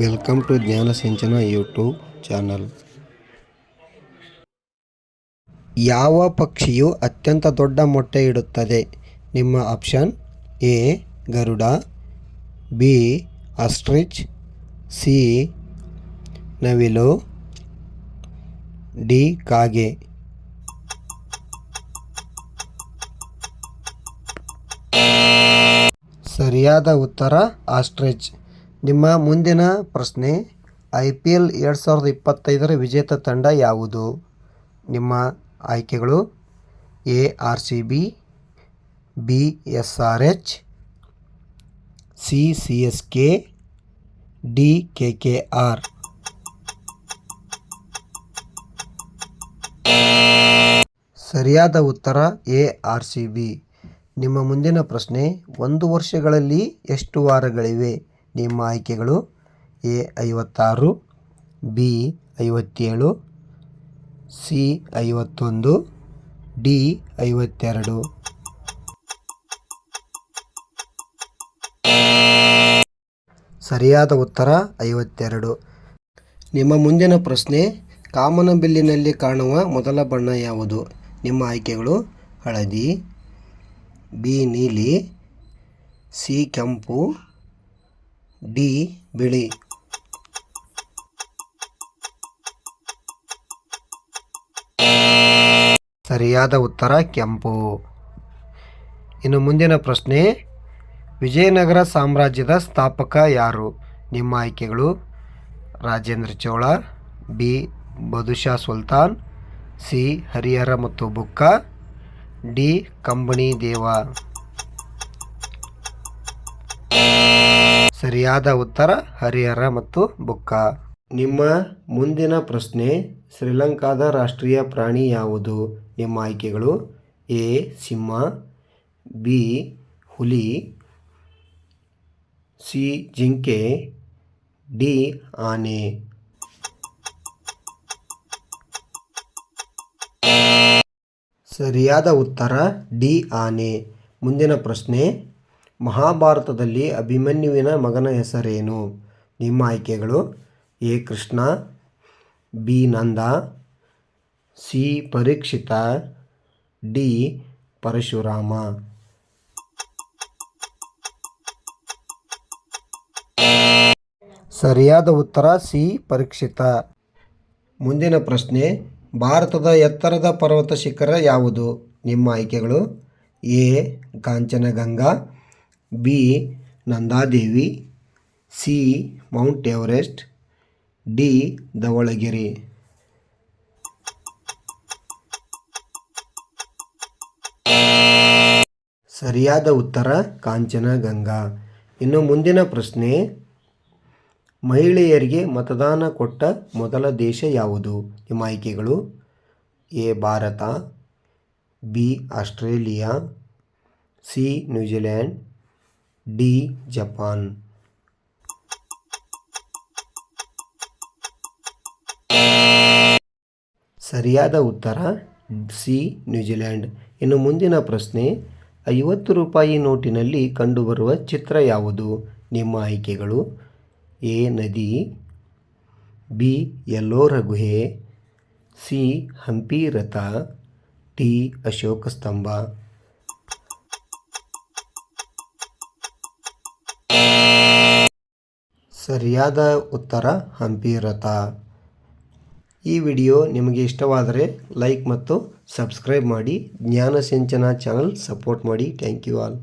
Welcome to ಜ್ಞಾನ ಸಿಂಚನ YouTube channel ಯಾವ ಪಕ್ಷಿಯು ಅತ್ಯಂತ ದೊಡ್ಡ ಮೊಟ್ಟೆ ಇಡುತ್ತದೆ? ನಿಮ್ಮ ಆಪ್ಷನ್ ಎ ಗರುಡ ಬಿ ಆಸ್ಟ್ರಿಚ್ ಸಿ ನವಿಲು ಡಿ ಕಾಗೆ. ಸರಿಯಾದ ಉತ್ತರ ಆಸ್ಟ್ರಿಚ್ ನಿಮ್ಮ ಮುಂದಿನ ಪ್ರಶ್ನೆ, ಐ ಪಿ ಎಲ್ ಎರಡು ಸಾವಿರದ ಇಪ್ಪತ್ತೈದರ ವಿಜೇತ ತಂಡ ಯಾವುದು? ನಿಮ್ಮ ಆಯ್ಕೆಗಳು, A, R C B B, S R H, C C S K, D, K K R. ಸರಿಯಾದ ಉತ್ತರ, ಎ, ಆರ್ ಸಿ ಬಿ. ನಿಮ್ಮ ಮುಂದಿನ ಪ್ರಶ್ನೆ, ಒಂದು ವರ್ಷಗಳಲ್ಲಿ ಎಷ್ಟು ವಾರಗಳಿವೆ? ನಿಮ್ಮ ಆಯ್ಕೆಗಳು ಎ ಐವತ್ತಾರು, ಬಿ ಐವತ್ತೇಳು, ಸಿ ಐವತ್ತೊಂದು, ಡಿ ಐವತ್ತೆರಡು. ಸರಿಯಾದ ಉತ್ತರ ಐವತ್ತೆರಡು. ನಿಮ್ಮ ಮುಂದಿನ ಪ್ರಶ್ನೆ ಕಾಮನಬಿಲ್ಲಿನಲ್ಲಿ ಕಾಣುವ ಮೊದಲ ಬಣ್ಣ ಯಾವುದು? ನಿಮ್ಮ ಆಯ್ಕೆಗಳು ಹಳದಿ, ಬಿ ನೀಲಿ, ಸಿ ಕೆಂಪು ಡಿ ಬಿಳಿ. ಸರಿಯಾದ ಉತ್ತರ ಕೆಂಪು. ಇನ್ನು ಮುಂದಿನ ಪ್ರಶ್ನೆ, ವಿಜಯನಗರ ಸಾಮ್ರಾಜ್ಯದ ಸ್ಥಾಪಕ ಯಾರು? ನಿಮ್ಮ ಆಯ್ಕೆಗಳು, ರಾಜೇಂದ್ರ ಚೋಳ, ಬಿ ಬದುಷಾ ಸುಲ್ತಾನ್, ಸಿ ಹರಿಹರ ಮತ್ತು ಬುಕ್ಕ, ಡಿ ಕಂಬನಿ ದೇವ. ಸರಿಯಾದ ಉತ್ತರ ಹರಿಹರ ಮತ್ತು ಬುಕ್ಕ. ನಿಮ್ಮ ಮುಂದಿನ ಪ್ರಶ್ನೆ, ಶ್ರೀಲಂಕಾದ ರಾಷ್ಟ್ರೀಯ ಪ್ರಾಣಿ ಯಾವುದು? ನಿಮ್ಮ ಆಯ್ಕೆಗಳು ಎ, ಸಿಂಹ, ಬಿ, ಹುಲಿ, ಸಿ, ಜಿಂಕೆ, ಡಿ, ಆನೆ. ಸರಿಯಾದ ಉತ್ತರ ಡಿ, ಆನೆ. ಮುಂದಿನ ಪ್ರಶ್ನೆ ಮಹಾಭಾರತದಲ್ಲಿ ಅಭಿಮನ್ಯುವಿನ ಮಗನ ಹೆಸರೇನು? ನಿಮ್ಮ ಆಯ್ಕೆಗಳು A. Krishna, B. Nanda, C. Parikshit, D. Parashurama. ಸರಿಯಾದ ಉತ್ತರ ಸಿ. ಪರೀಕ್ಷಿತ. ಮುಂದಿನ ಪ್ರಶ್ನೆ, ಭಾರತದ ಎತ್ತರದ ಪರ್ವತ ಶಿಖರ ಯಾವುದು? ನಿಮ್ಮ ಆಯ್ಕೆಗಳು A. Kanchenjunga B, Nanda Devi, C, Mount Everest, D, Dhaulagiri. ಸರಿಯಾದ ಉತ್ತರ ಕಾಂಚನಗಂಗಾ. ಇನ್ನು ಮುಂದಿನ ಪ್ರಶ್ನೆ, ಮಹಿಳೆಯರಿಗೆ ಮತದಾನ ಕೊಟ್ಟ ಮೊದಲ ದೇಶ ಯಾವುದು? ನಿಮ್ಮ ಆಯ್ಕೆಗಳು A, Bharat, B, Australia, C, New Zealand D, Japan. ಸರಿಯಾದ ಉತ್ತರ, ಸಿ, ನ್ಯೂಜಿಲ್ಯಾಂಡ್. ಇನ್ನು ಮುಂದಿನ ಪ್ರಶ್ನೆ, ಐವತ್ತು ರೂಪಾಯಿ ನೋಟಿನಲ್ಲಿ ಕಂಡುಬರುವ ಚಿತ್ರ ಯಾವುದು? ನಿಮ್ಮ ಆಯ್ಕೆಗಳು, ಎ, ನದಿ, ಬಿ ಎಲ್ಲೋರ ಗುಹೆ ಸಿ, ಹಂಪಿ ರಥ ಟಿ ಅಶೋಕ ಸ್ತಂಭ. ಸರಿಯಾದ ಉತ್ತರ ಹಂಪಿ ರಥ ಈ ವಿಡಿಯೋ ನಿಮಗೆ ಇಷ್ಟವಾದರೆ ಲೈಕ್ ಮತ್ತು ಸಬ್ಸ್ಕ್ರೈಬ್ ಮಾಡಿ. ಜ್ಞಾನ ಸಿಂಚನ ಚಾನಲ್ ಸಪೋರ್ಟ್ ಮಾಡಿ. Thank you all.